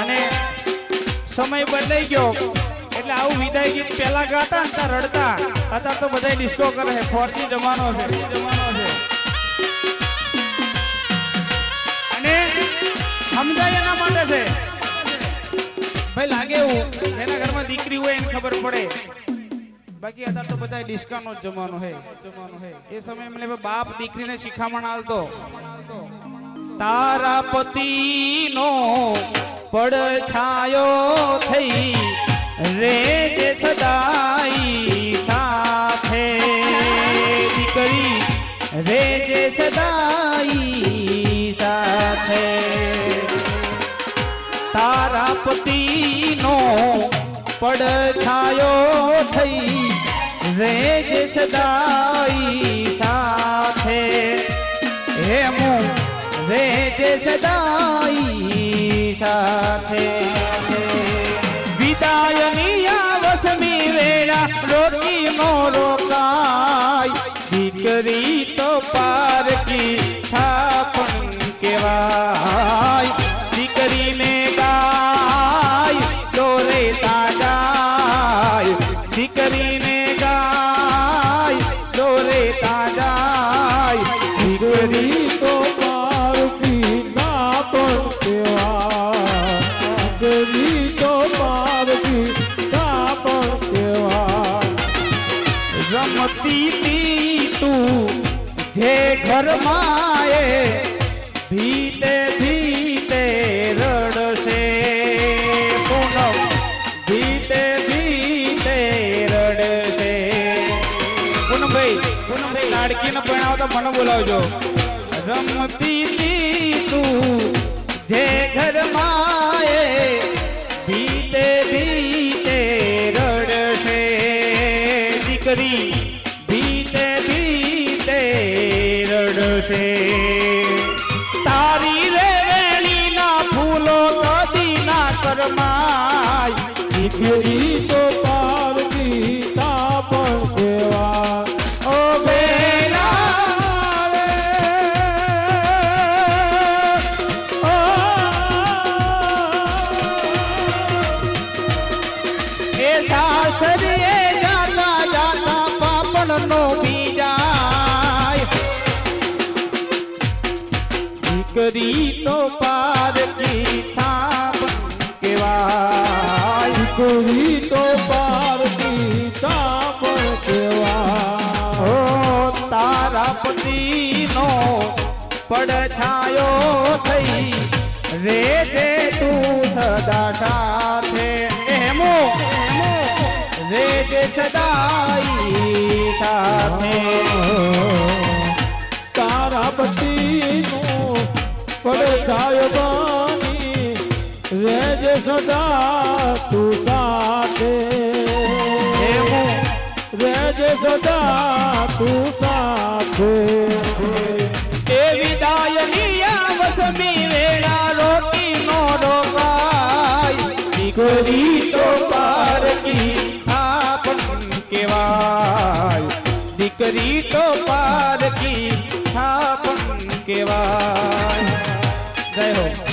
અને સમય બદલાઈ ગયો. એટલે આવું વિદાય ગીત પેલા ગાતા ત્યાં રડતા. અત્યારે તો બધા ડિસ્કો કરે છે. ફોરજી જમાનો છે. અને સમજાય એના માટે છે. ભાઈ લાગે એવું. એના ઘરમાં દીકરી હોય એને ખબર પડે. બાકી અત્યારે તો બધા ડિસ્કાનો જ જમાનો છે. જમાનો છે એ સમયે મને બાપ દીકરીને શિખામણ આલતો. તારા પતિનો પડછાયો થઈ. રે જે સદાઈ સાથે દીકરી, રે જે સદાઈ સાથે. તારા પતિનો પડછાયો થઈ. રે જે સદાઈ સાથે વિદાયની આવસમી વેળા રોકી મોરો કાય દીકરી તો પારકી છાપણ રમતી તી તું જે ઘરમાં એ ભીતે ભીતે રડશે. પૂનમ ભીતે ભીતે રડશે પૂનમભાઈ પૂનમભાઈ લાડકીને તો મને બોલાવજો. રમતી તી તું દીકરી ભીતે ભીતે રડશે. તારી રેણીના ફૂલો કદી ના કરમાય દીકરી તો પારતી તા પણ બેના એ સાસરીએ દીકરી તો પારકી થાપ કેવાય. દીકરી તો પારકી થાપ કેવા હો તારા પતિનો પડછાયો થઈ. રે જે તું સદા સાથે એમો રે જે સદાઈ સાથે. રેજ સદા તું સાથે એમો રેજ સદા તું સાથે એ વિદાયની આવસમી વેળા રોટી નો રોકાય દીકરી તો પારકી થાપણ કેવાય દીકરી તો પારકી થાપણ કેવાય જય હો